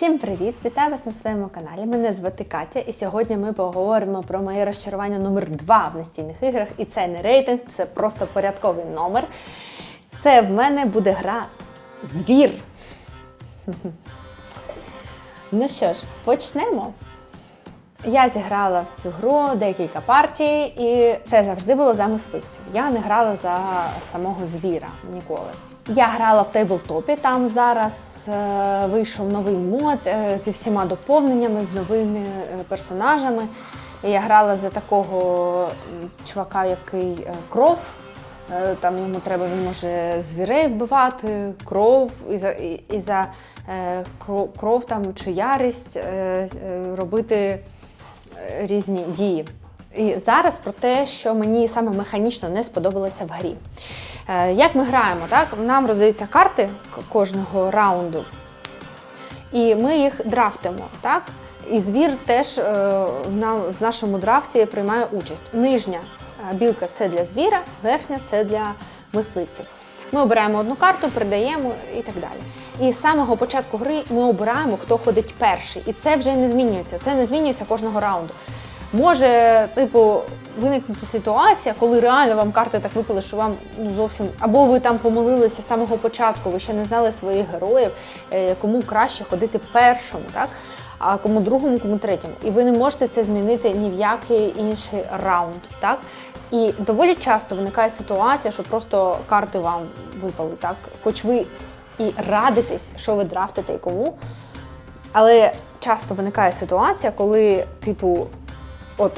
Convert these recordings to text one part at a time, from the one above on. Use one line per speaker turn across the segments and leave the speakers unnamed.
Всім привіт! Вітаю вас на своєму каналі. Мене звати Катя, і сьогодні ми поговоримо про моє розчарування номер 2 в настільних іграх. І це не рейтинг, це просто порядковий номер. Це в мене буде гра Звір. Ну що ж, почнемо. Я зіграла в цю гру декілька партій, і це завжди було за мисливців. Я не грала за самого звіра ніколи. Я грала в тейблтопі, там зараз вийшов новий мод е, зі всіма доповненнями, з новими е, персонажами. Я грала за такого чувака, який е, кров. Е, Там йому треба, він може звірей вбивати, кров і за, і, за е, кров, там чи ярість е, е, робити е, різні дії. І зараз про те, що мені саме механічно не сподобалося в грі. Е, Як ми граємо, так? Нам роздаються карти кожного раунду, і ми їх драфтимо, так? І звір теж е, в нашому драфті приймає участь. Нижня е, білка це для звіра, верхня це для мисливців. Ми обираємо одну карту, передаємо і так далі. І з самого початку гри ми обираємо, хто ходить перший. І це вже не змінюється. Це не змінюється кожного раунду. Може, типу, виникнути ситуація, коли реально вам карти так випали, що вам ну зовсім або ви там помилилися з самого початку, ви ще не знали своїх героїв, е, кому краще ходити першому, так? А кому другому, кому третьому. І ви не можете це змінити ні в який інший раунд, так? І доволі часто виникає ситуація, що просто карти вам випали, так? Хоч ви і радитесь, що ви драфтите і кому. Але часто виникає ситуація, коли, типу, от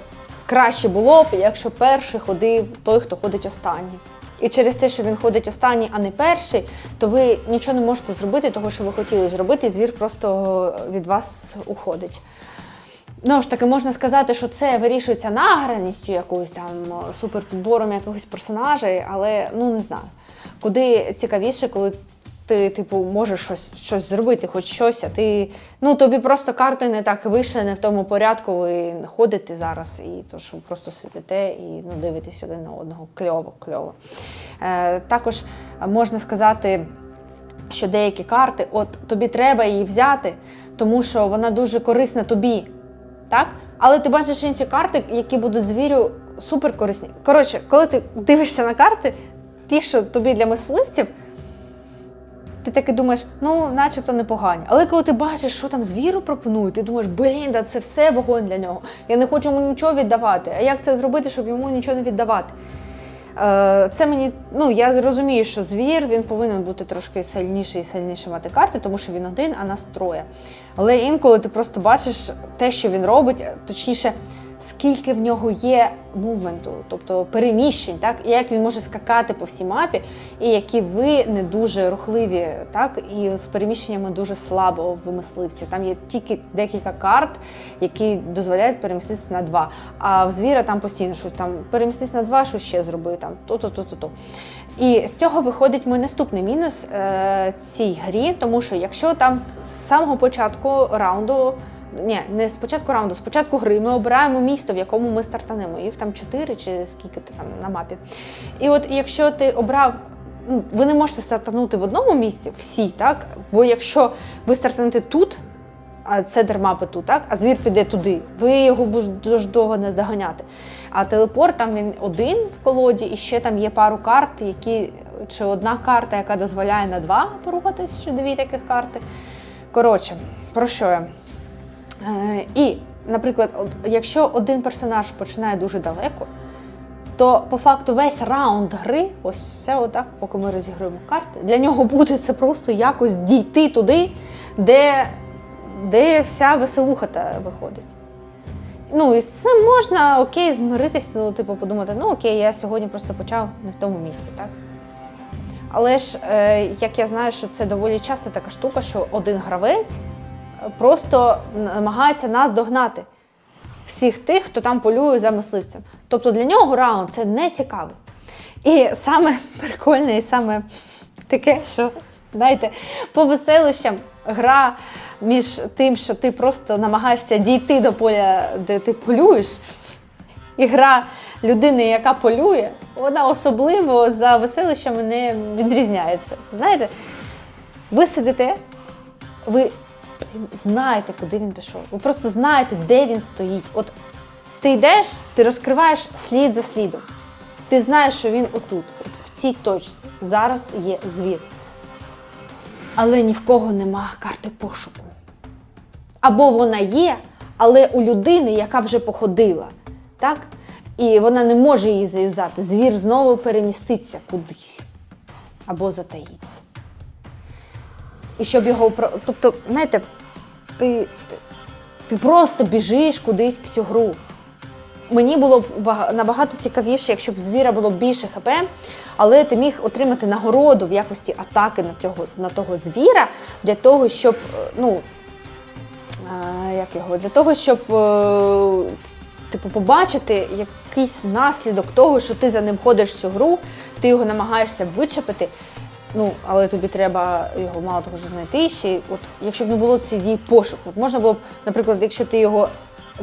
краще було б, якщо перший ходив той, хто ходить останній. І через те, що він ходить останній, а не перший, то ви нічого не можете зробити, того, що ви хотіли зробити, і звір просто від вас уходить. Ну ж таки, можна сказати, що це вирішується награністю якоюсь там суперпідбором якогось персонажа, але ну не знаю. Куди цікавіше, коли ти, типу, можеш щось, щось зробити, хоч щось, а ти. Ну, тобі просто карти не так вийшли, не в тому порядку, ви ходите зараз, і то, що просто сидите і ну, дивитесь один на одного. Кльово, кльово. Е, також можна сказати що деякі карти, от тобі треба її взяти, тому що вона дуже корисна тобі. Так? Але ти бачиш інші карти, які будуть звірю супер корисні. Коротше, коли ти дивишся на карти, ті, що тобі для мисливців, ти таки думаєш, ну, начебто непогані. Але коли ти бачиш, що там звіру пропонують, ти думаєш, блін, да це все вогонь для нього. Я не хочу йому нічого віддавати. А як це зробити, щоб йому нічого не віддавати? Е, Це мені, ну я розумію, що звір він повинен бути трошки сильніший і сильніше мати карти, тому що він один, а нас троє. Але інколи ти просто бачиш те, що він робить, точніше, скільки в нього є мувменту, тобто переміщень, так, і як він може скакати по всій мапі, і які ви не дуже рухливі, так, і з переміщеннями дуже слабо в мисливців. Там є тільки декілька карт, які дозволяють переміститися на два. А в звіра там постійно щось там переміститися на два, щось ще зроби, там то-то, то-то, то. І з цього виходить мій наступний мінус е, цій грі, тому що якщо там з самого початку раунду, ні, не з початку раунду, з початку гри ми обираємо місто, в якому ми стартанемо. Їх там чотири чи скільки ти там на мапі. І от якщо ти обрав. ну, Ви не можете стартанути в одному місці всі, так? Бо якщо ви стартанете тут, а центр мапи тут, так? А звір піде туди, ви його дуже довго не здоганяти. А телепорт там він один в колоді, і ще там є пару карт, які чи одна карта, яка дозволяє на два порухатись, чи дві таких карти. Коротше, про що я? Е, і, наприклад, якщо один персонаж починає дуже далеко, то по факту весь раунд гри, ось це отак, поки ми розіграємо карти, для нього буде це просто якось дійти туди, де, де вся веселуха та виходить. Ну, і цим можна окей, змиритись, ну, типу, подумати, ну окей, я сьогодні просто почав не в тому місці, так? Але ж, е, як я знаю, що це доволі часто така штука, що один гравець просто намагається нас догнати всіх тих, хто там полює за мисливцем. Тобто для нього раунд це не цікавий. І саме прикольне, і саме таке, що знаєте, по веселищам гра між тим, що ти просто намагаєшся дійти до поля, де ти полюєш, і гра людини, яка полює, вона особливо за веселищами не відрізняється. Знаєте, ви сидите, ви ви знаєте, куди він пішов. Ви просто знаєте, де він стоїть. От ти йдеш, ти розкриваєш слід за слідом. Ти знаєш, що він отут, от в цій точці. Зараз є звір. Але ні в кого нема карти пошуку. Або вона є, але у людини, яка вже походила, так? І вона не може її заюзати. Звір знову переміститься кудись або затаїться. І щоб його Тобто, знаєте, ти, ти, просто біжиш кудись всю гру. Мені було б набагато цікавіше, якщо б звіра було більше ХП, але ти міг отримати нагороду в якості атаки на того, на того звіра для того, щоб е, ну, як його, для того, щоб е, типу, побачити якийсь наслідок того, що ти за ним ходиш всю гру, ти його намагаєшся вичепити. Ну, але тобі треба його мало того що знайти ще. От, якщо б не було цієї дії пошуку, можна було б, наприклад, якщо ти його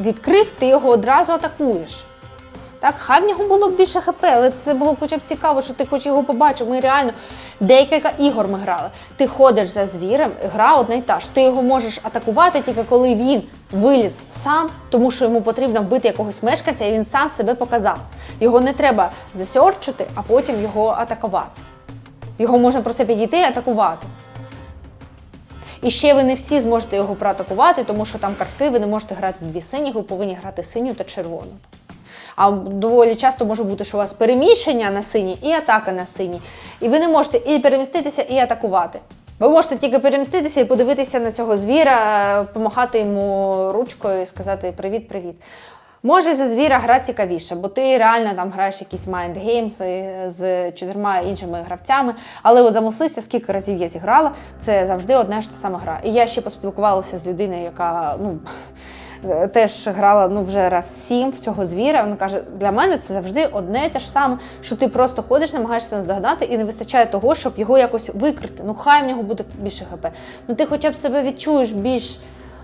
відкрив, ти його одразу атакуєш. Так, хай в нього було б більше ХП, але це було хоча б цікаво, що ти хоч його побачив. Ми реально декілька ігор ми грали. Ти ходиш за звірем, гра одна й та ж. Ти його можеш атакувати тільки коли він виліз сам, тому що йому потрібно вбити якогось мешканця, і він сам себе показав. Його не треба засьорчити, а потім його атакувати. Його можна просто підійти і атакувати. І ще ви не всі зможете його проатакувати, тому що там картки, ви не можете грати дві сині, ви повинні грати синю та червону. А доволі часто може бути, що у вас переміщення на синій і атака на синій. І ви не можете і переміститися, і атакувати. Ви можете тільки переміститися і подивитися на цього звіра, помахати йому ручкою і сказати Привіт-привіт. Може за звіра гра цікавіша, бо ти реально там граєш якісь е, з чотирма іншими гравцями. Але от замислився, скільки разів я зіграла, це завжди одна ж та сама гра. І я ще поспілкувалася з людиною, яка ну. Теж грала ну вже раз сім в цього звіра. Вона каже: для мене це завжди одне і те ж саме, що ти просто ходиш, намагаєшся наздогнати, і не вистачає того, щоб його якось викрити. Ну хай в нього буде більше хп. Ну ти хоча б себе відчуєш більш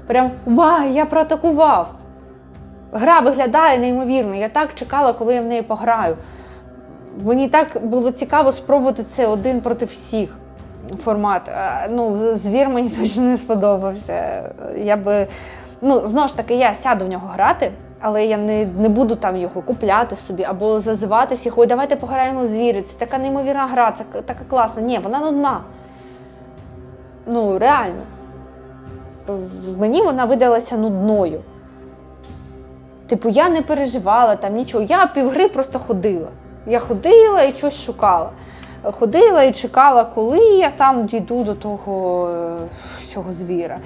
прям вау, я проатакував. Гра виглядає неймовірно. Я так чекала, коли я в неї пограю. Мені так було цікаво спробувати це один проти всіх формат. Е, Ну, звір мені точно не сподобався. Я би, ну, знову ж таки, я сяду в нього грати, але я не, не буду там його купляти собі або зазивати всіх. Ой, давайте пограємо в звірі. Це така неймовірна гра, це така класна. Ні, вона нудна. Ну, реально. Мені вона видалася нудною. Типу, я не переживала там нічого. Я півгри просто ходила. Я ходила і щось шукала. Ходила і чекала, коли я там дійду до того е, цього звіра.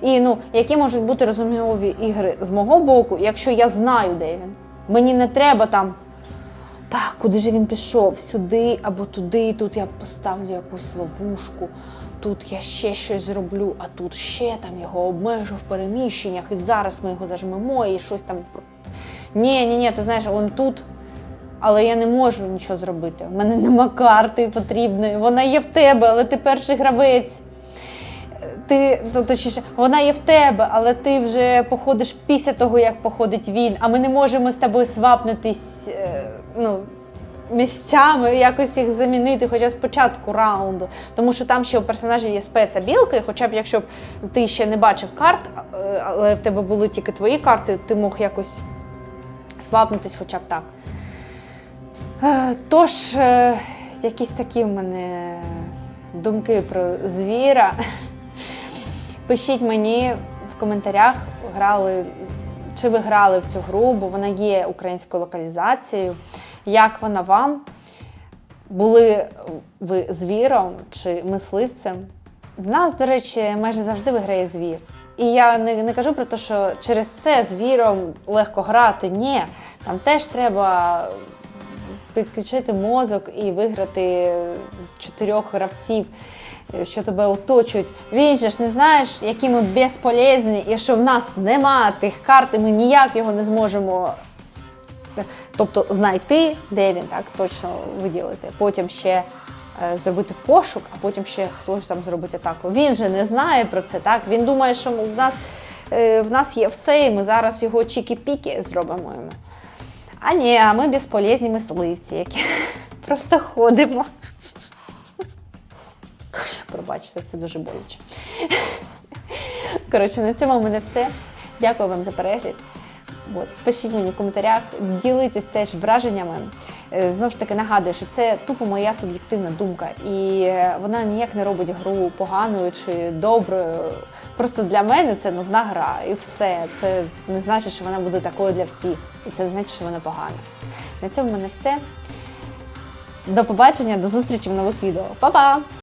І ну, які можуть бути розумові ігри з мого боку, якщо я знаю, де він. Мені не треба там. Так, куди ж він пішов? Сюди або туди, тут я поставлю якусь ловушку, тут я ще щось зроблю, а тут ще там його обмежу в переміщеннях, і зараз ми його зажмемо і щось там. Ні, ні, ні, ти знаєш, он тут. Але я не можу нічого зробити. У мене нема карти потрібної. Вона є в тебе, але ти перший гравець. Ти, то, точніше, вона є в тебе, але ти вже походиш після того, як походить він. А ми не можемо з тобою свапнутись е, ну, місцями, якось їх замінити, хоча б спочатку раунду. Тому що там ще у персонажів є спецабілки, хоча б якщо б ти ще не бачив карт, е, але в тебе були тільки твої карти, ти мог якось свапнутись хоча б так. Е, Тож, е, якісь такі в мене думки про звіра. Пишіть мені в коментарях, грали, чи ви грали в цю гру, бо вона є українською локалізацією. Як вона вам? Були ви звіром чи мисливцем? В нас, до речі, майже завжди виграє звір. І я не, не кажу про те, що через це звіром легко грати. Ні, там теж треба підключити мозок і виграти з чотирьох гравців, що тебе оточують. Він же ж не знаєш, які ми безполезні, і що в нас нема тих карт, і ми ніяк його не зможемо. Тобто знайти, де він так точно виділити. Потім ще е, зробити пошук, а потім ще хтось там зробить атаку. Він же не знає про це, так? Він думає, що в нас, е, в нас є все, і ми зараз його чікі-піки зробимо йому. А ні, а ми безполезні мисливці, які просто ходимо. Пробачте, це дуже боляче. Коротше, на цьому в мене все. Дякую вам за перегляд. От, пишіть мені в коментарях, ділитесь теж враженнями. Е, Знову ж таки нагадую, що це тупо моя суб'єктивна думка, і е, вона ніяк не робить гру поганою чи доброю. Просто для мене це нудна гра, і все. Це не значить, що вона буде такою для всіх, і це не значить, що вона погана. На цьому в мене все. До побачення, до зустрічі в нових відео. Па-па!